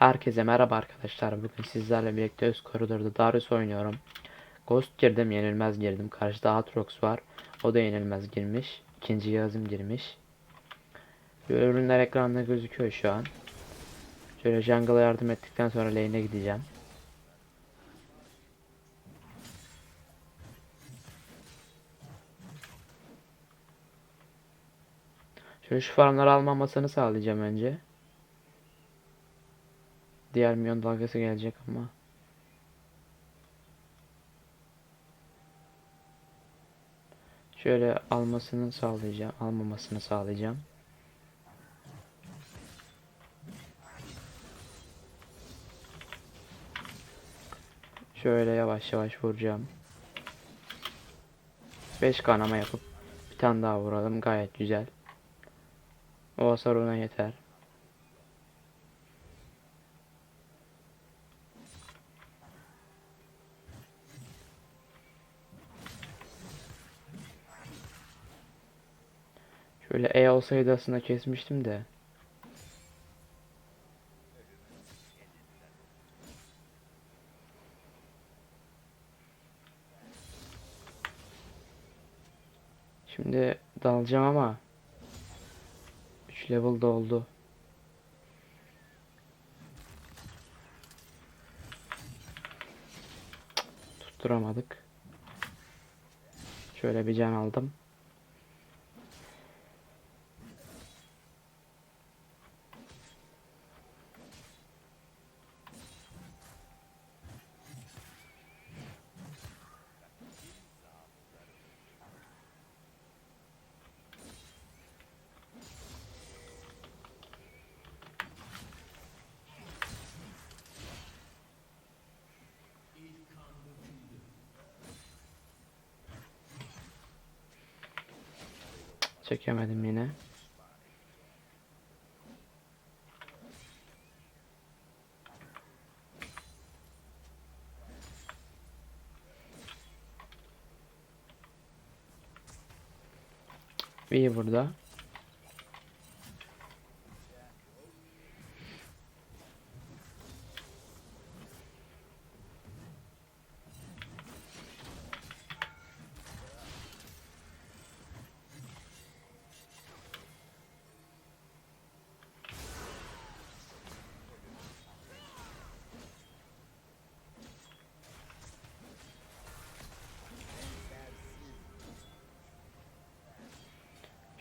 Herkese merhaba arkadaşlar. Bugün sizlerle birlikte üst koridorda Darius oynuyorum. Ghost girdim, yenilmez girdim. Karşıda Aatrox var. O da yenilmez girmiş. İkinci yazım girmiş. Ürünler ekranda gözüküyor şu an. Şöyle jungle'a yardım ettikten sonra lane'e gideceğim. Şöyle şu farmları almamasını sağlayacağım önce. Diğer milyon dalgası gelecek ama. Şöyle almasını sağlayacağım, almamasını sağlayacağım. Şöyle yavaş yavaş vuracağım. 5 kanama yapıp bir tane daha vuralım. Gayet güzel. O hasar ona yeter. Şöyle E olsaydı aslında kesmiştim de. Şimdi dalacağım ama 3 level doldu. Tutturamadık. Şöyle bir can aldım. Çekemedim yine. İyi burada.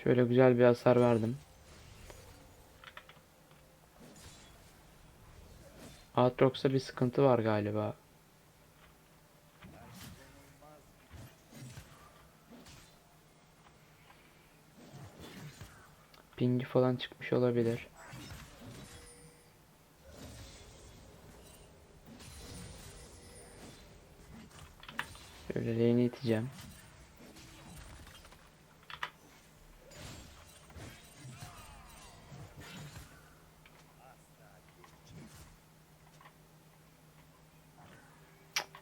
Şöyle güzel bir hasar verdim. Aatrox'ta bir sıkıntı var galiba. Pingi falan çıkmış olabilir. Şöyle lane'i iteceğim.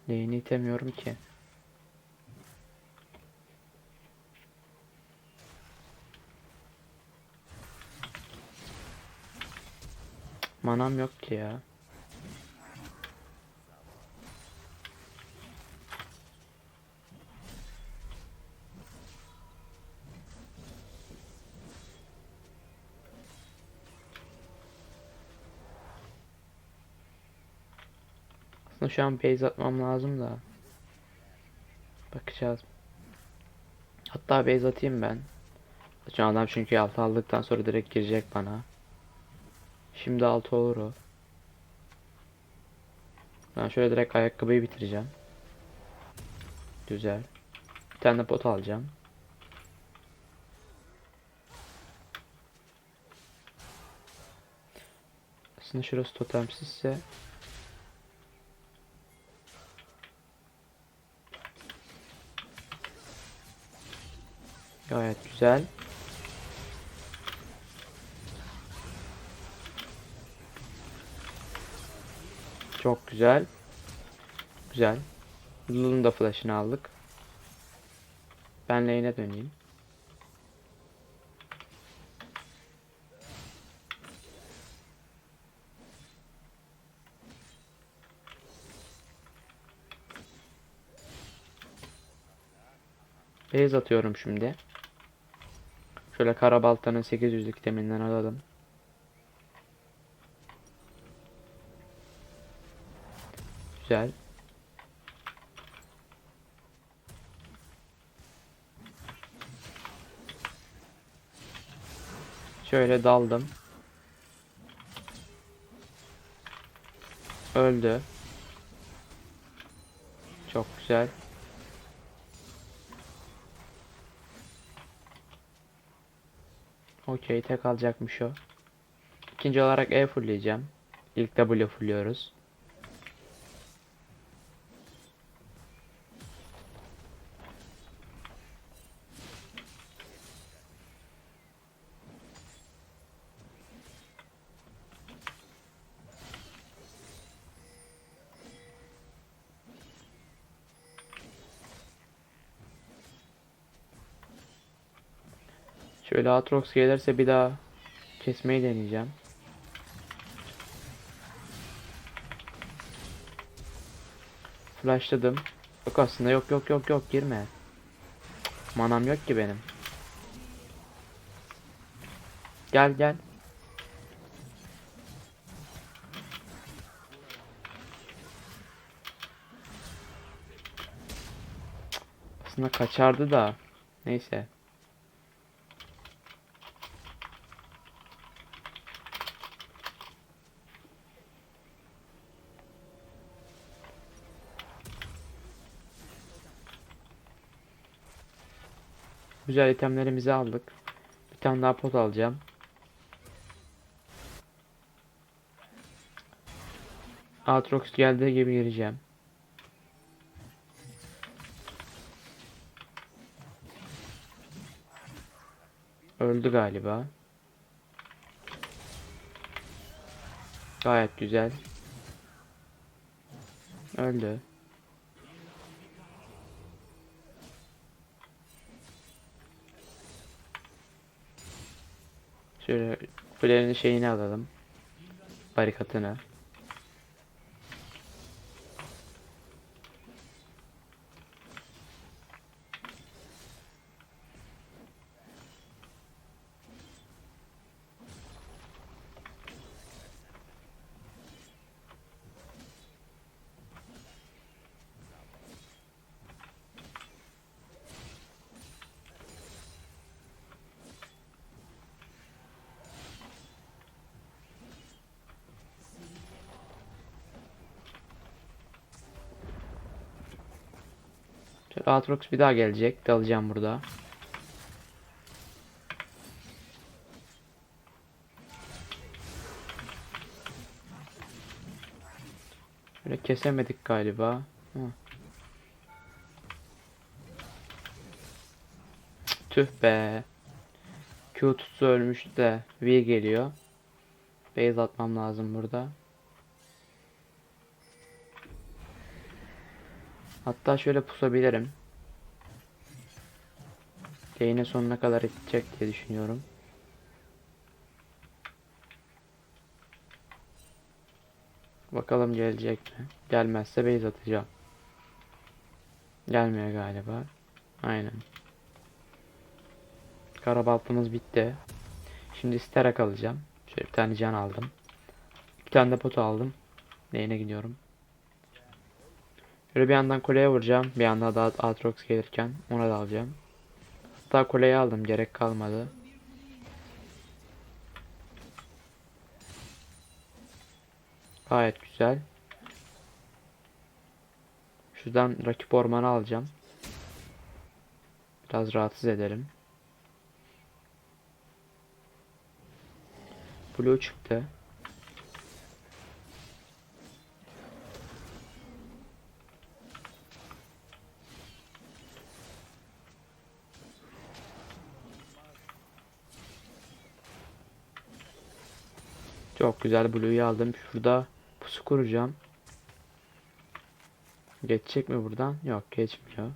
Lane'i itemiyorum ki. Manam yok ki ya. Şu an base atmam lazım da. Bakacağız. Hatta base atayım ben. Şu adam çünkü altı aldıktan sonra direkt girecek bana. Şimdi altı olur o. Ben şöyle direkt ayakkabıyı bitireceğim. Güzel. Bir tane pot alacağım. Aslında şurası totemsizse Gayet güzel. Çok güzel. Güzel. Lulun da flash'ını aldık. Ben lane'e döneyim. Base atıyorum şimdi. Şöyle karabaltanın 800'lük teminden alalım. Güzel. Şöyle daldım. Öldü. Çok güzel. Okey tek alacakmış o. İkinci olarak E fullleyeceğim. İlk W fullliyoruz. Şöyle Atrox gelirse bir daha kesmeyi deneyeceğim. Flashladım. Yok aslında yok yok yok yok girme. Manam yok ki benim. Gel gel. Aslında kaçardı da. Neyse. Güzel itemlerimizi aldık. Bir tane daha pot alacağım. Aatrox geldiği gibi gireceğim. Öldü galiba. Gayet güzel. Öldü. Şöyle kulenin şeyini alalım. Barikatını. Şöyle Aatrox bir daha gelecek. Dalacağım burada. Böyle kesemedik galiba. Hı. Tüh be. Q tutsu ölmüş de V geliyor. Base atmam lazım burada. Hatta şöyle pusabilirim. Lane'in sonuna kadar gidecek diye düşünüyorum. Bakalım gelecek mi? Gelmezse base atacağım. Gelmiyor galiba. Aynen. Karabaltımız bitti. Şimdi Sterak alacağım. Şöyle bir tane can aldım. Bir tane de pot aldım. Lane'e gidiyorum. Şöyle bir yandan kuleye vuracağım. Bir yandan da Aatrox gelirken ona da alacağım. Hatta kuleyi aldım. Gerek kalmadı. Gayet güzel. Şuradan rakip ormanı alacağım. Biraz rahatsız edelim. Blue çıktı. Çok güzel Blue'yu aldım. Şurada pusu kuracağım. Geçecek mi buradan? Yok geçmiyor.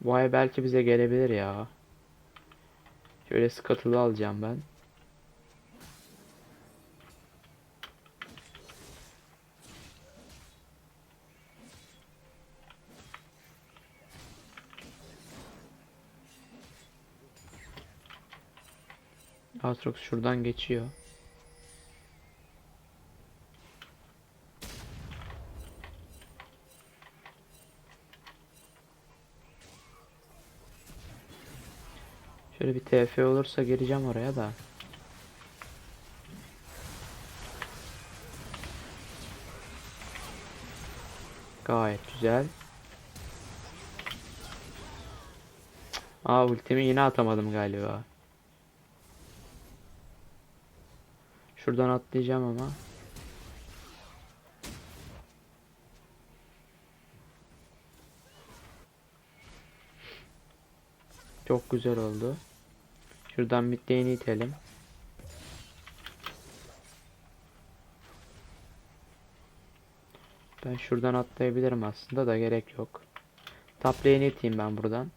Bu ay belki bize gelebilir ya. Şöyle skatılı alacağım ben. Aatrox şuradan geçiyor. Şöyle bir TF olursa geleceğim oraya da. Gayet güzel. Aa ultimi yine atamadım galiba. Şuradan atlayacağım ama. Çok güzel oldu. Şuradan midlane'i itelim. Ben şuradan atlayabilirim aslında da gerek yok. Top iteyim ben buradan.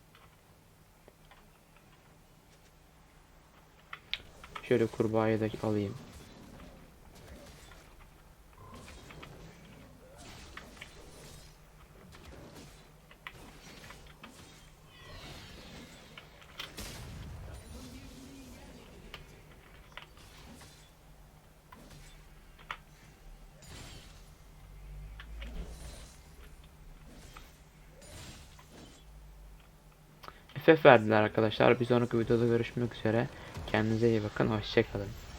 Şöyle kurbağayı da alayım. FF verdiler arkadaşlar. Bir sonraki videoda görüşmek üzere. Kendinize iyi bakın. Hoşçakalın.